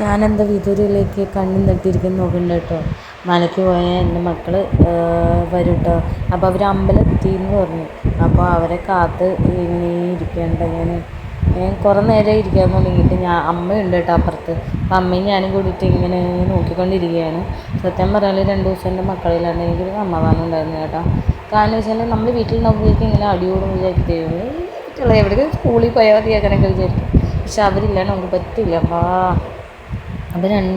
ഞാനെന്താ വിദൂരയിലേക്ക് കണ്ണും തട്ടിയിരിക്കുന്നു നോക്കുന്നുണ്ട് കേട്ടോ. മലയ്ക്ക് പോയ എന്റെ മക്കൾ വരും കേട്ടോ. അപ്പോൾ അവർ അമ്പലത്തിൽ എന്ന് പറഞ്ഞു. അപ്പോൾ അവരെ കാത്ത് ഇങ്ങനെ ഇരിക്കേണ്ട ഞാൻ ഞാൻ കുറേ നേരം ഇരിക്കാൻ തുടങ്ങിയിട്ട് ഞാൻ അമ്മയുണ്ട് കേട്ടോ അപ്പുറത്ത്. അപ്പം അമ്മയും ഞാനും കൂടിയിട്ട് ഇങ്ങനെ നോക്കിക്കൊണ്ടിരിക്കുകയാണ്. സത്യം പറഞ്ഞാൽ രണ്ട് ദിവസം എന്റെ മക്കളില്ലാണ്ട് എനിക്കൊരു സമാധാനം ഉണ്ടായിരുന്നു കേട്ടോ. കാരണം വെച്ചാൽ നമ്മൾ വീട്ടിൽ നോക്കിയിട്ട് ഇങ്ങനെ അടിയോടും വിചാരിക്കും എവിടെയെങ്കിലും സ്കൂളിൽ പോയാൽ മതിയാക്കണൊക്കെ വിചാരിക്കും. പക്ഷെ അവരില്ല നമുക്ക് പറ്റില്ല. വാ. അപ്പോൾ രണ്ട്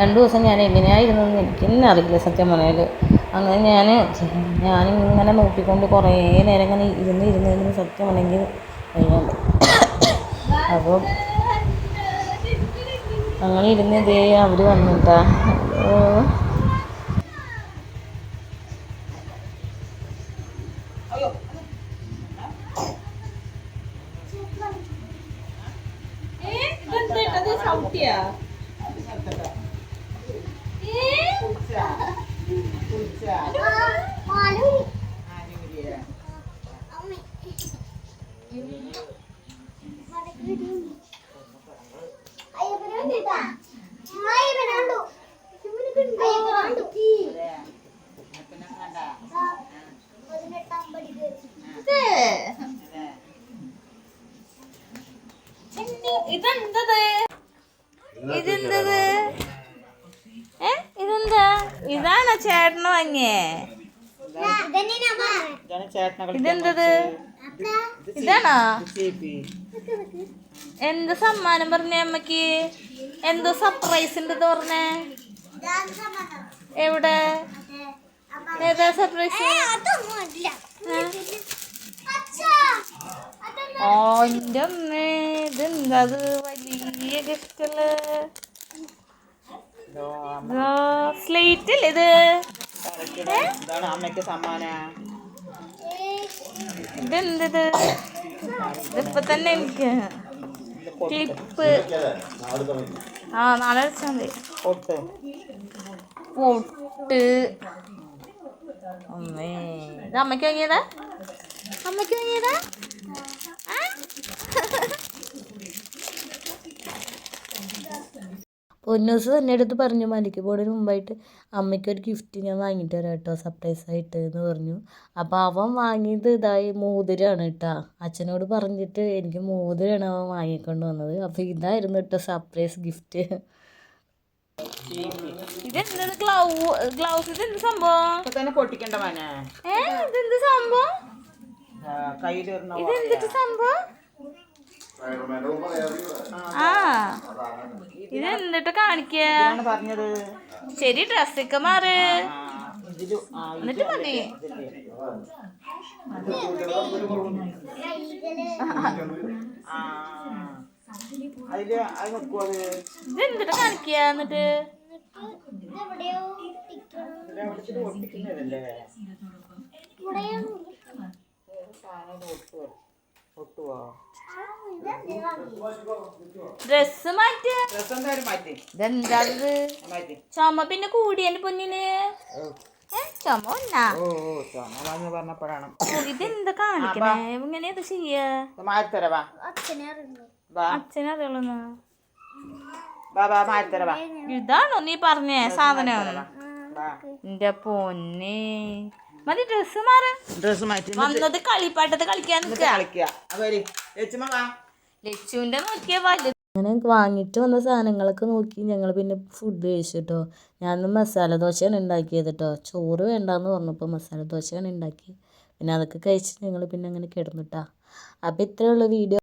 രണ്ട് ദിവസം ഞാൻ എങ്ങനെയായിരുന്നെന്ന് എനിക്ക് തന്നെ അറിയില്ല സത്യം പറഞ്ഞാൽ. അങ്ങനെ ഞാൻ ഞാനിങ്ങനെ നോക്കിക്കൊണ്ട് കുറേ നേരം ഇങ്ങനെ ഇരുന്ന് ഇരുന്ന് ഇരുന്ന് സത്യം പറഞ്ഞെങ്കിൽ കഴിയാണ്ട് അപ്പോൾ അങ്ങനെ ഇരുന്ന് ഇതേ അവർ വന്നിട്ടാ. ഇതെന്തത്? ഇതെന്തത്? ഏ? ഇതെന്താ? ഇതാണോ ചേട്ടന് വാങ്ങിയേ? ഇതെന്തത്? ഇതാണോ? എന്ത് സമ്മാനം പറഞ്ഞേ അമ്മയ്ക്ക്? എന്തോ സർപ്രൈസ് ഉണ്ട് പറഞ്ഞേ. എവിടെ? ഏതാ സർപ്രൈസ് ഓ എന്റെ അമ്മേ ഇതെന്താ വലിയ ഗിഫ്റ്റൽ സ്ലേറ്റ് അല്ലേ ഇത്? ഇതാണ് അമ്മയ്ക്ക് സമ്മാന. ഇതെന്തത് ഇതിപ്പോ തന്നെ എനിക്ക് ക്ലിപ്പ്. ആ നാളെ വെച്ചാൽ മതി. പൊട്ട് പൊട്ട്. അമ്മേ. ഇത് അമ്മയ്ക്ക് വാങ്ങിയതാ? അമ്മയ്ക്ക് വാങ്ങിയതാ? പൊന്നൂസ് തന്നെ എടുത്ത് പറഞ്ഞു മലയ്ക്ക് പോകുന്നതിന് മുമ്പായിട്ട് അമ്മയ്ക്ക് ഒരു ഗിഫ്റ്റ് ഞാൻ വാങ്ങിയിട്ട് തരാം കേട്ടോ സർപ്രൈസ് ആയിട്ട് എന്ന് പറഞ്ഞു. അപ്പോൾ അവൻ വാങ്ങിയത് ഇതായി മോതിരമാണ് കേട്ടോ അച്ഛനോട് പറഞ്ഞിട്ട് എനിക്ക് മോതിരമാണ് അവൻ വാങ്ങിക്കൊണ്ട് വന്നത്. അപ്പോൾ ഇതായിരുന്നു കേട്ടോ സർപ്രൈസ് ഗിഫ്റ്റ് ഗ്ലൗ ഗ്ലൗസ് ഇതെന്ത് സംഭവം? ഇതെന്ത് സംഭവം? ഇതെന്തിട്ട് സംഭവം? ആ ഇത് കാണിക്ക? ഇതാണ് പറഞ്ഞത്. ശരി ഡ്രസ്സൊക്കെ മാറ്. ആ, മതി. ആ, ഇത് എന്നിട്ട്? കാണിക്കുക എന്നിട്ട് ഇതിലെ ഡ്രസ് മാറ്റ്. രസം എന്തായാലും മാറ്റി. ഇതെന്താ മാറ്റി. ചുമ പിന്നെ കൂടി എന്റെ പൊന്നിന്. ചുമ ഒന്നാ ഇതെന്താ കാണിക്കണേ? ചെയ്യാ? അച്ഛനറിയുള്ളൂ ഇതാണോ നീ പറഞ്ഞേ സാധനം? എന്റെ പൊന്നെ. മതി ഡ്രസ് മാറ. ഡ്രസ് മാറ്റി. വന്നത് കളിപ്പാട്ടത്ത് കളിക്കാൻ നിക്ക കളിക്കുക. ലച്ചുവിന്റെ നോക്കിയ വലുത്. അങ്ങനെ വാങ്ങിയിട്ട് വന്ന സാധനങ്ങളൊക്കെ നോക്കി ഞങ്ങൾ പിന്നെ ഫുഡ് കഴിച്ചു കേട്ടോ ഞാൻ മസാല ദോശയാണ് ഉണ്ടാക്കിയത് കേട്ടോ ചോറ് വേണ്ടാന്ന് പറഞ്ഞപ്പോൾ മസാല ദോശയാണ് ഉണ്ടാക്കി പിന്നെ അതൊക്കെ കഴിച്ച് ഞങ്ങൾ പിന്നെ അങ്ങനെ കിടന്നിട്ടാ അപ്പോൾ ഇത്രയുള്ള വീഡിയോ.